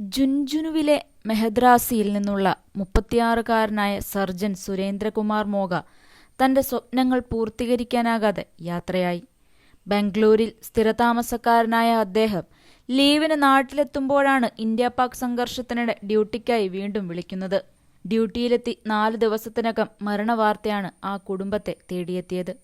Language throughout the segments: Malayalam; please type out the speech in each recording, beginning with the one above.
ജുൻജുനുവിലെ മെഹദ്രാസിയിൽ നിന്നുള്ള മുപ്പത്തിയാറുകാരനായ സർജൻ സുരേന്ദ്രകുമാർ മോഗ തന്റെ സ്വപ്നങ്ങൾ പൂർത്തീകരിക്കാനാകാതെ യാത്രയായി. ബാംഗ്ലൂരിൽ സ്ഥിരതാമസക്കാരനായ അദ്ദേഹം ലീവിന് നാട്ടിലെത്തുമ്പോഴാണ് ഇന്ത്യ പാക് സംഘർഷത്തിനിടെ ഡ്യൂട്ടിക്കായി വീണ്ടും വിളിക്കുന്നത്. ഡ്യൂട്ടിയിലെത്തി നാല് ദിവസത്തിനകം മരണവാർത്തയാണ് ആ കുടുംബത്തെ തേടിയെത്തിയത്.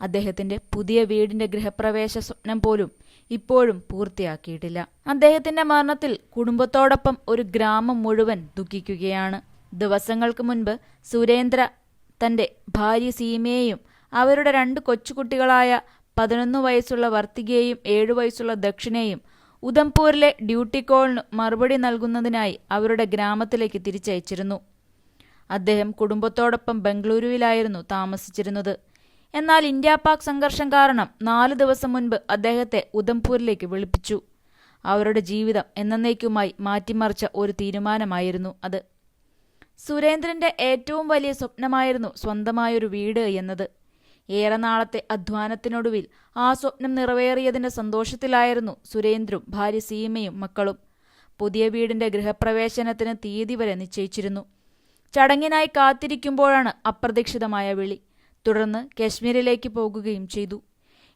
അദ്ദേഹത്തിന്റെ പുതിയ വീടിന്റെ ഗൃഹപ്രവേശ സ്വപ്നം പോലും ഇപ്പോഴും പൂർത്തിയാക്കിയിട്ടില്ല. അദ്ദേഹത്തിന്റെ മരണത്തിൽ കുടുംബത്തോടൊപ്പം ഒരു ഗ്രാമം മുഴുവൻ ദുഃഖിക്കുകയാണ്. ദിവസങ്ങൾക്ക് മുൻപ് സുരേന്ദ്ര തന്റെ ഭാര്യ സീമയെയും അവരുടെ രണ്ട് കൊച്ചുകുട്ടികളായ പതിനൊന്ന് വയസ്സുള്ള വർത്തികയെയും ഏഴു വയസ്സുള്ള ദക്ഷിണയും ഉദംപൂരിലെ ഡ്യൂട്ടി കോളിന് മറുപടി നൽകുന്നതിനായി അവരുടെ ഗ്രാമത്തിലേക്ക് തിരിച്ചയച്ചിരുന്നു. അദ്ദേഹം കുടുംബത്തോടൊപ്പം ബംഗളൂരുവിലായിരുന്നു താമസിച്ചിരുന്നത്. എന്നാൽ ഇന്ത്യ പാക് സംഘർഷം കാരണം നാല് ദിവസം മുൻപ് അദ്ദേഹത്തെ ഉദംപൂരിലേക്ക് വിളിപ്പിച്ചു. അവരുടെ ജീവിതം എന്നേക്കുമായി മാറ്റിമറിച്ച ഒരു തീരുമാനമായിരുന്നു അത്. സുരേന്ദ്രന്റെ ഏറ്റവും വലിയ സ്വപ്നമായിരുന്നു സ്വന്തമായൊരു വീട് എന്നത്. ഏറെ നാളത്തെ അധ്വാനത്തിനൊടുവിൽ ആ സ്വപ്നം നിറവേറിയതിന്റെ സന്തോഷത്തിലായിരുന്നു സുരേന്ദ്രും ഭാര്യ സീമയും മക്കളും. പുതിയ വീടിന്റെ ഗൃഹപ്രവേശനത്തിന് തീയതി വരെ നിശ്ചയിച്ചിരുന്നു. ചടങ്ങിനായി കാത്തിരിക്കുമ്പോഴാണ് അപ്രതീക്ഷിതമായ വിളി. തുടർന്ന് കശ്മീരിലേക്ക് പോകുകയും ചെയ്തു.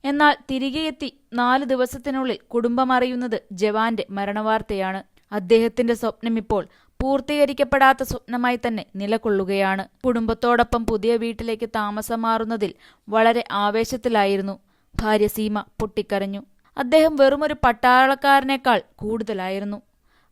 എന്നാൽ തിരികെ എത്തി നാല് ദിവസത്തിനുള്ളിൽ കുടുംബമറിയുന്നത് ജവാന്റെ മരണവാർത്തയാണ്. അദ്ദേഹത്തിന്റെ സ്വപ്നം ഇപ്പോൾ പൂർത്തീകരിക്കപ്പെടാത്ത സ്വപ്നമായി തന്നെ നിലകൊള്ളുകയാണ്. കുടുംബത്തോടൊപ്പം പുതിയ വീട്ടിലേക്ക് താമസം മാറുന്നതിൽ വളരെ ആവേശത്തിലായിരുന്നു. ഭാര്യ സീമ പൊട്ടിക്കരഞ്ഞു. അദ്ദേഹം വെറുമൊരു പട്ടാളക്കാരനേക്കാൾ കൂടുതലായിരുന്നു.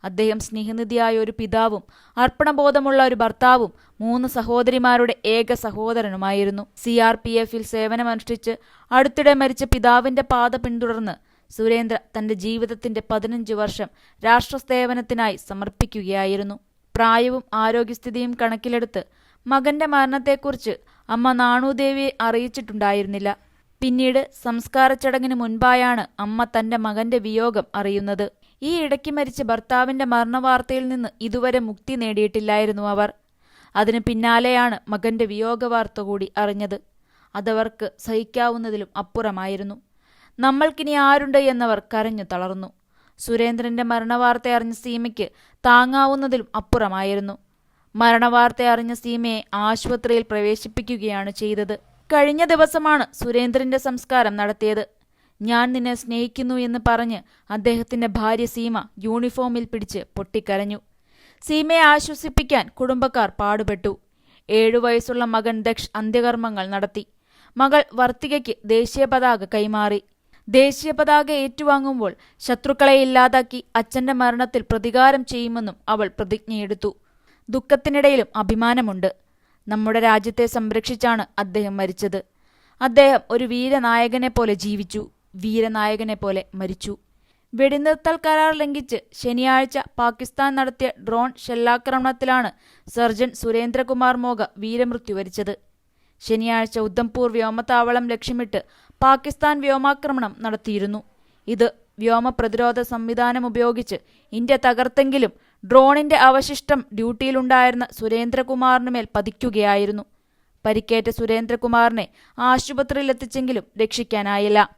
അദ്ദേഹം സ്നേഹനിധിയായ ഒരു പിതാവും അർപ്പണബോധമുള്ള ഒരു ഭർത്താവും മൂന്ന് സഹോദരിമാരുടെ ഏക സഹോദരനുമായിരുന്നു. സി ആർ പി എഫിൽ സേവനമനുഷ്ഠിച്ച് അടുത്തിടെ മരിച്ച പിതാവിന്റെ പാത പിന്തുടർന്ന് സുരേന്ദ്ര തന്റെ ജീവിതത്തിന്റെ പതിനഞ്ച് വർഷം രാഷ്ട്ര സേവനത്തിനായി സമർപ്പിക്കുകയായിരുന്നു. പ്രായവും ആരോഗ്യസ്ഥിതിയും കണക്കിലെടുത്ത് മകന്റെ മരണത്തെക്കുറിച്ച് അമ്മ നാണുദേവിയെ അറിയിച്ചിട്ടുണ്ടായിരുന്നില്ല. പിന്നീട് സംസ്കാര ചടങ്ങിന് മുൻപായാണ് അമ്മ തന്റെ മകന്റെ വിയോഗം അറിയുന്നത്. ഈ ഇടയ്ക്ക് മരിച്ച ഭർത്താവിന്റെ മരണവാർത്തയിൽ നിന്ന് ഇതുവരെ മുക്തി നേടിയിട്ടില്ലായിരുന്നു അവർ. അതിന് പിന്നാലെയാണ് മകന്റെ വിയോഗവാർത്ത കൂടി അറിഞ്ഞത്. അതവർക്ക് സഹിക്കാവുന്നതിലും അപ്പുറമായിരുന്നു. നമ്മൾക്കിനി ആരുണ്ട് എന്നവർ കരഞ്ഞു തളർന്നു. സുരേന്ദ്രന്റെ മരണവാർത്ത അറിഞ്ഞ സീമയ്ക്ക് താങ്ങാവുന്നതിലും അപ്പുറമായിരുന്നു. മരണവാർത്ത അറിഞ്ഞ സീമയെ ആശുപത്രിയിൽ പ്രവേശിപ്പിക്കുകയാണ് ചെയ്തത്. കഴിഞ്ഞ ദിവസമാണ് സുരേന്ദ്രന്റെ സംസ്കാരം നടത്തിയത്. ഞാൻ നിന്നെ സ്നേഹിക്കുന്നു എന്ന് പറഞ്ഞ് അദ്ദേഹത്തിന്റെ ഭാര്യ സീമ യൂണിഫോമിൽ പിടിച്ച് പൊട്ടിക്കരഞ്ഞു. സീമയെ ആശ്വസിപ്പിക്കാൻ കുടുംബക്കാർ പാടുപെട്ടു. ഏഴു വയസ്സുള്ള മകൻ ദക്ഷ് അന്ത്യകർമ്മങ്ങൾ നടത്തി. മകൾ വർത്തികയ്ക്ക് ദേശീയ പതാക കൈമാറി. ദേശീയ പതാക ഏറ്റുവാങ്ങുമ്പോൾ ശത്രുക്കളെ ഇല്ലാതാക്കി അച്ഛന്റെ മരണത്തിൽ പ്രതികാരം ചെയ്യുമെന്നും അവൾ പ്രതിജ്ഞയെടുത്തു. ദുഃഖത്തിനിടയിലും അഭിമാനമുണ്ട്. നമ്മുടെ രാജ്യത്തെ സംരക്ഷിച്ചാണ് അദ്ദേഹം മരിച്ചത്. അദ്ദേഹം ഒരു വീരനായകനെ പോലെ ജീവിച്ചു. വീരനായകനെ പോലെ മരിച്ചു. വെടിനിർത്തൽ കരാർ ലംഘിച്ച് ശനിയാഴ്ച പാകിസ്ഥാൻ നടത്തിയ ഡ്രോൺ ഷെല്ലാക്രമണത്തിലാണ് സർജൻ സുരേന്ദ്രകുമാർ മോഗ വീരമൃത്യു വരിച്ചത്. ശനിയാഴ്ച ഉദ്ധംപൂർ വ്യോമത്താവളം ലക്ഷ്യമിട്ട് പാകിസ്ഥാൻ വ്യോമാക്രമണം നടത്തിയിരുന്നു. ഇത് വ്യോമ പ്രതിരോധ സംവിധാനം ഉപയോഗിച്ച് ഇന്ത്യ തകർത്തെങ്കിലും ഡ്രോണിന്റെ അവശിഷ്ടം ഡ്യൂട്ടിയിലുണ്ടായിരുന്ന സുരേന്ദ്രകുമാറിനുമേൽ പതിക്കുകയായിരുന്നു. പരിക്കേറ്റ സുരേന്ദ്രകുമാറിനെ ആശുപത്രിയിലെത്തിച്ചെങ്കിലും രക്ഷിക്കാനായില്ല.